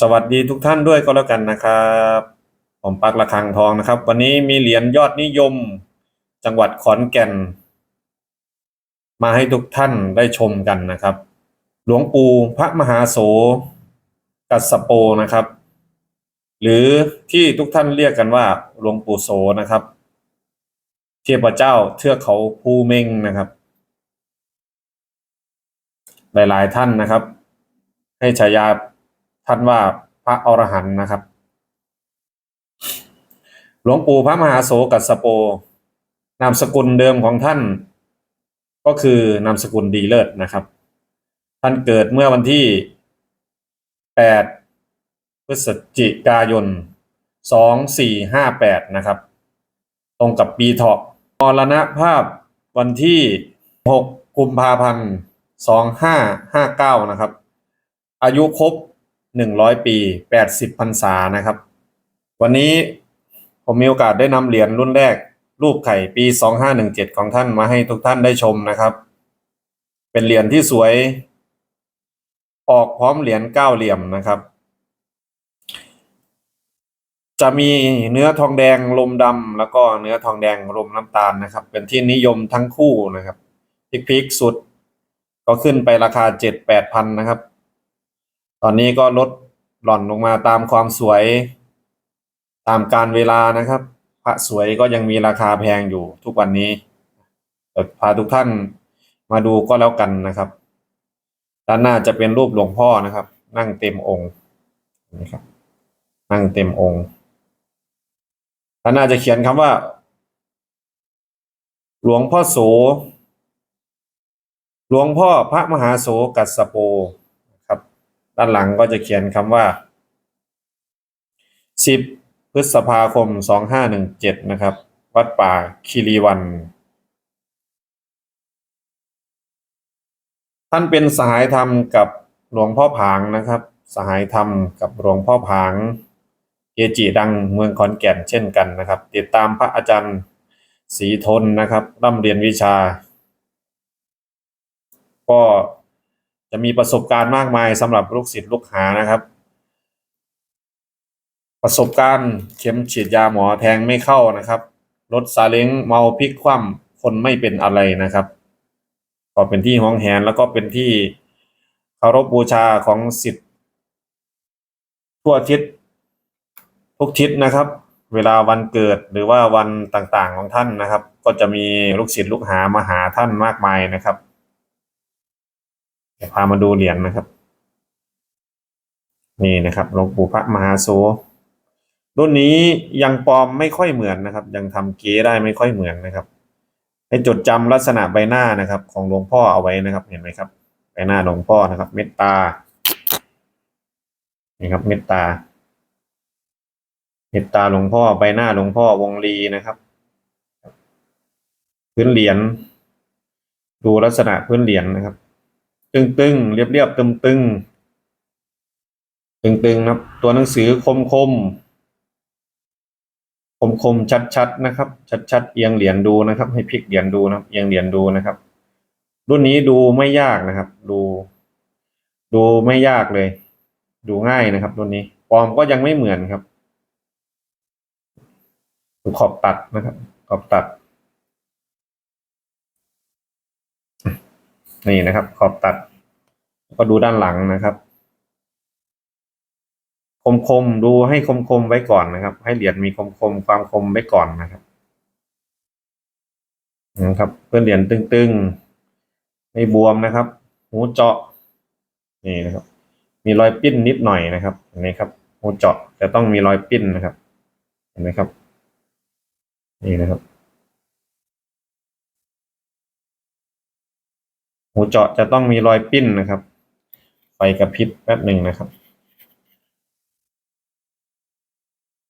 สวัสดีทุกท่านด้วยก็แล้วกันนะครับ ผมปักระคังทองนะครับ วันนี้มีเหรียญยอดนิยม จังหวัดขอนแก่น มาให้ทุกท่านได้ชมกันนะครับ หลวงปู่พระมหาโสกัสโปนะครับ หรือที่ทุกท่านเรียกกันว่าหลวงปู่โสนะครับ เทพเจ้าเทือกเขาภูเมงนะครับ หลายๆท่านนะครับ ให้ฉายา ท่านว่าพระอรหันต์นะครับ หลวงปู่พระมหาโสกัสโป นามสกุลเดิมของท่าน ก็คือนามสกุลดีเลิศนะครับ ท่านเกิดเมื่อวันที่ 8 พฤศจิกายน 2458 นะครับ ตรงกับปีเถาะมรณภาพวันที่ 6 กุมภาพันธ์ 2559 นะครับ อายุครบ 100ปี80พรรษานะครับ วันนี้ผมมีโอกาสได้นำเหรียญรุ่นแรก รูปไข่ปี2517ของท่านมาให้ทุกท่านได้ชมนะครับ เป็นเหรียญที่สวย ออกพร้อมเหรียญเก้าเหลี่ยมนะครับ จะมีเนื้อทองแดงลมดำแล้วก็เนื้อทองแดงลมน้ำตาลนะครับ เป็นที่นิยมทั้งคู่นะครับพิกๆสุด ก็ขึ้นไปราคาเจ็ดแปดพันนะครับ ตอนนี้ก็ลดหล่อนลงมาตามความสวยตามการเวลานะครับ พระสวยก็ยังมีราคาแพงอยู่ทุกวันนี้พาทุกท่านมาดูก็แล้วกันนะครับ ด้านหน้าจะเป็นรูปหลวงพ่อนะครับ นั่งเต็มองค์นะครับ นั่งเต็มองค์ด้านหน้าจะเขียนคำว่า หลวงพ่อโส หลวงพ่อพระมหาโสกัสโป ด้านหลังก็จะเขียนคำว่า 10 พฤษภาคม 2517 นะครับ วัดป่าคีรีวัน ท่านเป็นสหายธรรมกับหลวงพ่อผางนะครับ สหายธรรมกับหลวงพ่อผางเกจิดังเมืองขอนแก่นเช่นกันนะครับ ติดตามพระอาจารย์ศรีทนนะครับร่ำเรียนวิชา ก็ จะมีประสบการณ์มากมายสำหรับลูกศิษย์ลูกหานะครับ ประสบการณ์เข็มฉีดยาหมอแทงไม่เข้านะครับรถซาเล้งเมาพลิกคว่ำคนไม่เป็นอะไรนะครับ ก็เป็นที่ห้องแหนแล้วก็เป็นที่เคารพบูชาของศิษย์ทั่วทิศทุกทิศนะครับ เวลาวันเกิดหรือว่าวันต่างๆของท่านนะครับ ก็จะมีลูกศิษย์ลูกหามาหาท่านมากมายนะครับ เดี๋ยวพามาดูเหรียญนะครับ นี่นะครับหลวงปู่พระมหาโสรุ่นนี้ยังปลอมไม่ค่อยเหมือนนะครับ ยังทำเก๊ได้ไม่ค่อยเหมือนนะครับ ให้จดจำลักษณะใบหน้านะครับ ของหลวงพ่อเอาไว้นะครับ เห็นไหมครับ ใบหน้าหลวงพ่อนะครับ เมตตานี่ครับ เมตตา เมตตาหลวงพ่อใบหน้าหลวงพ่อวงลีนะครับ พื้นเหรียญดูลักษณะพื้นเหรียญนะครับ ตึงๆเรียบๆตึงๆตึงๆนะครับ ตัวหนังสือคมคมคมคมๆชัดๆนะครับ ชัดๆเอียงเหรียญดูนะครับ ให้พลิกเหรียญดูนะครับ เอียงเหรียญดูนะครับ รุ่นนี้ดูไม่ยากนะครับ ดู ดูไม่ยากเลย ดูง่ายนะครับ รุ่นนี้ปลอมก็ยังไม่เหมือนครับขอบตัดนะครับ ขอบตัด นี่นะครับ ขอบตัด ก็ดูด้านหลังนะครับ คมคมดูให้คมคมไว้ก่อนนะครับ ให้เหรียญมีคมคมความคมไว้ก่อนนะครับนะครับ เพื่อเหรียญตึงๆไม่บวมนะครับ หูเจาะนี่นะครับ มีรอยปิ้นนิดหน่อยนะครับนไหมครับหูเจาะจะต้องมีรอยปิ้นนะครับเห็นไหมครับ นี่นะครับ หูเจาะจะต้องมีรอยปิ้นนะครับ ไฟกระพริบแป๊บหนึ่งนะครับ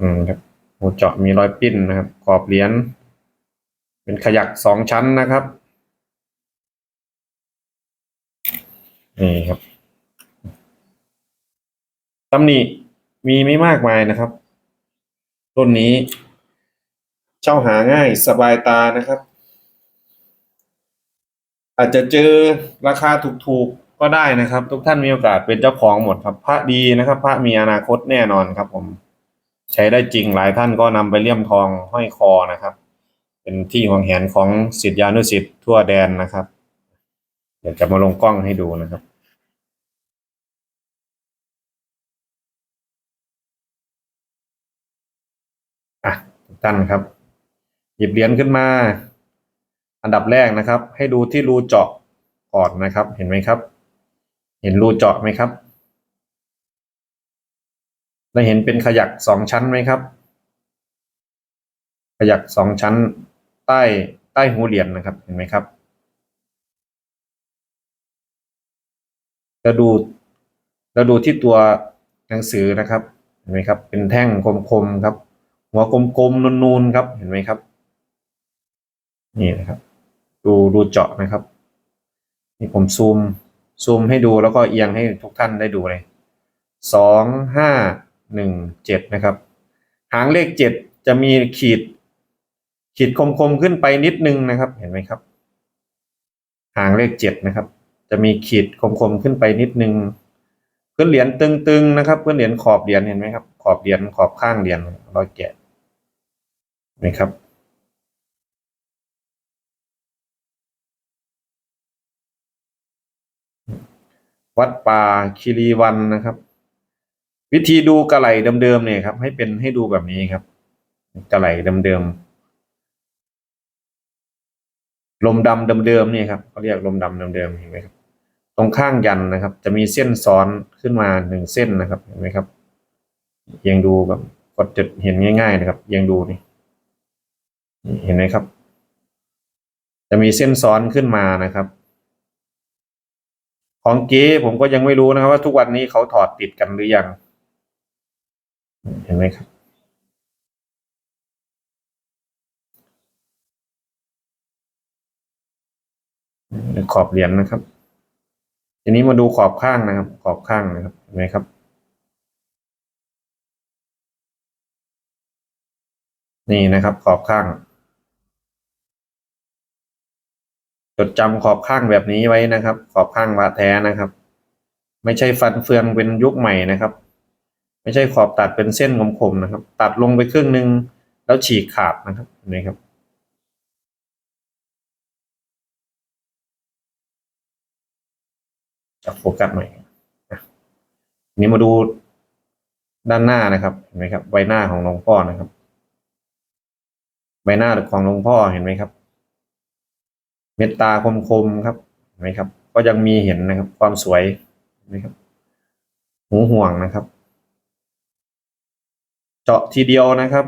อืมครับหูเจาะมีรอยปิ้นนะครับ ขอบเหรียญเป็นขยักสองชั้นนะครับนี่ครับตำหนิมีไม่มากมายนะครับต้นนี้ เช่าหาง่ายสบายตานะครับ อาจจะเจอราคาถูกๆก็ได้นะครับ ทุกท่านมีโอกาสเป็นเจ้าของหมดครับ พระดีนะครับ พระมีอนาคตแน่นอนครับ ผม ใช้ได้จริงหลายท่านก็นำไปเลี่ยมทองห้อยคอนะครับ เป็นที่หวงแหนของศิษยานุศิษย์ทั่วแดนนะครับเดี๋ยวจะมาลงกล้องให้ดูนะครับอะทุกท่านครับ หยิบเหรียญขึ้นมา อันดับแรกนะครับ ให้ดูที่รูเจาะก่อนนะครับ เห็นไหมครับ เห็นรูเจาะไหมครับและเห็นเป็นขยักสองชั้นไหมครับ ขยักสองชั้นใต้ใต้หูเหรียญนะครับ เห็นไหมครับแล้วดูแล้วดูที่ตัวหนังสือนะครับ เห็นไหมครับ เป็นแท่งคมๆครับ หัวกลมๆนูนๆครับ เห็นไหมครับ นี่นะครับ ดูดูเจาะนะครับ นี่ผมซูมซูมให้ดูแล้วก็เอียงให้ทุกท่านได้ดูเลยสองห้าหนึ่งเจ็ดนะครับ หางเลขเจ็ดจะมีขีด ขีดคมๆขึ้นไปนิดนึงนะครับ เห็นไหมครับ หางเลขเจ็ดนะครับ จะมีขีดคมๆขึ้นไปนิดนึงพื้นเหรียญตึงๆนะครับพื้นเหรียญขอบเหรียญเห็นไหมครับ ขอบเหรียญขอบข้างเหรียญรอยแกะเห็นไหมครับ วัดป่าคีรีวันนะครับ วิธีดูกระไหลเดิมๆเนี่ยครับ ให้เป็นให้ดูแบบนี้ครับกระไหลเดิมๆลมดำเดิมๆเนี่ยครับเขาเรียกลมดำเดิมๆเห็นไหมครับ ตรงข้างยันนะครับ จะมีเส้นซ้อนขึ้นมาหนึ่งเส้นนะครับเห็นไหมครับยังดูแบบกดจุดเห็นง่าย ๆ นะครับยังดูนี่เห็นไหมครับ จะมีเส้นซ้อนขึ้นมานะครับ ของเก๊ผมก็ยังไม่รู้นะครับว่าทุกวันนี้เขาถอดติดกันหรือยัง เห็นไหมครับ ขอบเหรียญนะครับ ทีนี้มาดูขอบข้างนะครับ ขอบข้างนะครับ เห็นไหมครับ นี่นะครับ ขอบข้าง จดจำขอบข้างแบบนี้ไว้นะครับ ขอบข้างวาแท้นะครับ ไม่ใช่ฟันเฟืองเป็นยุคใหม่นะครับ ไม่ใช่ขอบตัดเป็นเส้นคมๆนะครับ ตัดลงไปครึ่งหนึ่งแล้วฉีกขาดนะครับเห็นไหมครับจับโฟกัสใหม่นะนี้มาดูด้านหน้านะครับเห็นไหมครับใบหน้าของหลวงพ่อนะครับ ใบหน้าของหลวงพ่อเห็นไหมครับ เมตตาคมๆครับเห็นไหมครับ ก็ยังมีเห็นนะครับ ความสวยเห็นไหมครับหูห่วงนะครับ เจาะทีเดียวนะครับ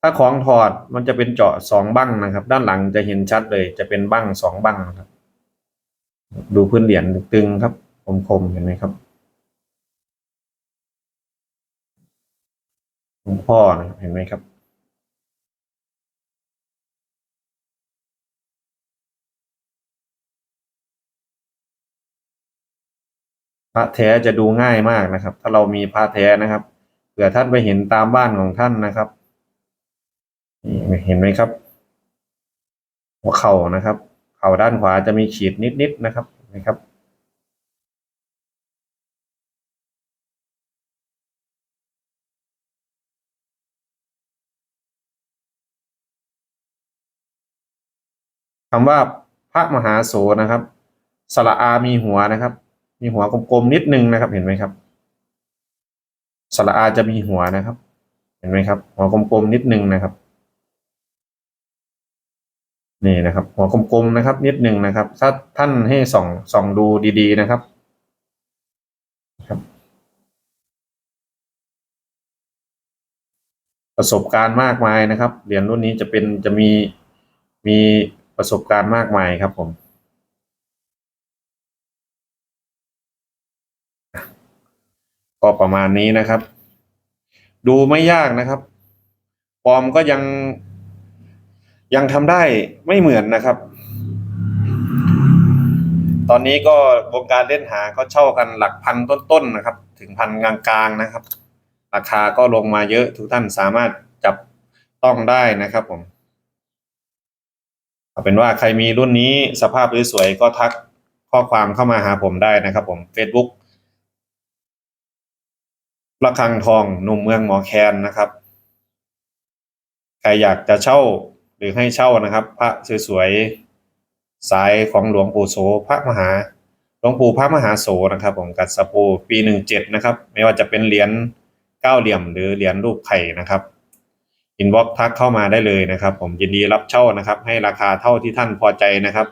ถ้าของถอดมันจะเป็นเจาะสองบั้งนะครับ ด้านหลังจะเห็นชัดเลย จะเป็นบั้งสองบั้งนะครับ ดูพื้นเหรียญตึงครับคมๆเห็นไหมครับหลวงพ่อนะเห็นไหมครับ พระแท้จะดูง่ายมากนะครับ ถ้าเรามีพระแท้นะครับเผื่อท่านไปเห็นตามบ้านของท่านนะครับนี่เห็นไหมครับ หัวเข่านะครับ เข่าด้านขวาจะมีขีดนิดๆนะครับนไหมครับคำว่าพระมหาโสนะครับ สระอามีหัวนะครับ มีหัวกลมๆนิดนึงนะครับเห็นไหมครับสระอาจะมีหัวนะครับ เห็นไหมครับ หัวกลมๆนิดนึงนะครับ นี่นะครับ หัวกลมๆนะครับ นิดนึงนะครับ ถ้าท่านให้ส่องส่องดูดีๆนะครับครับ ประสบการณ์มากมายนะครับเหรียญรุ่นนี้จะเป็นจะมีมีประสบการณ์มากมายครับผม ก็ประมาณนี้นะครับ ดูไม่ยากนะครับปลอมก็ยัง ยังทำได้ไม่เหมือนนะครับ ตอนนี้ก็วงการเล่นหาเขาเช่ากันหลักพันต้นๆนะครับ ถึงพันกลางๆนะครับ ราคาก็ลงมาเยอะทุกท่านสามารถจับต้องได้นะครับผมเอาเป็นว่าใครมีรุ่นนี้สภาพสวยๆก็ทักข้อความเข้ามาหาผมได้นะครับผม Facebook ระฆังทองหนุ่มเมืองหมอแคนนะครับ ใครอยากจะเช่าหรือให้เช่านะครับ พระสวยๆสายของหลวงปู่โสพระมหาหลวงปู่พระมหาโสนะครับ ผมกัสะปูปีหนึ่งเจ็ดนะครับ ไม่ว่าจะเป็นเหรียญเก้าเหลี่ยมหรือเหรียญรูปไข่นะครับอินบ็อกทักเข้ามาได้เลยนะครับ ผมยินดีรับเช่านะครับ ให้ราคาเท่าที่ท่านพอใจนะครับ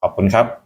ขอบคุณครับ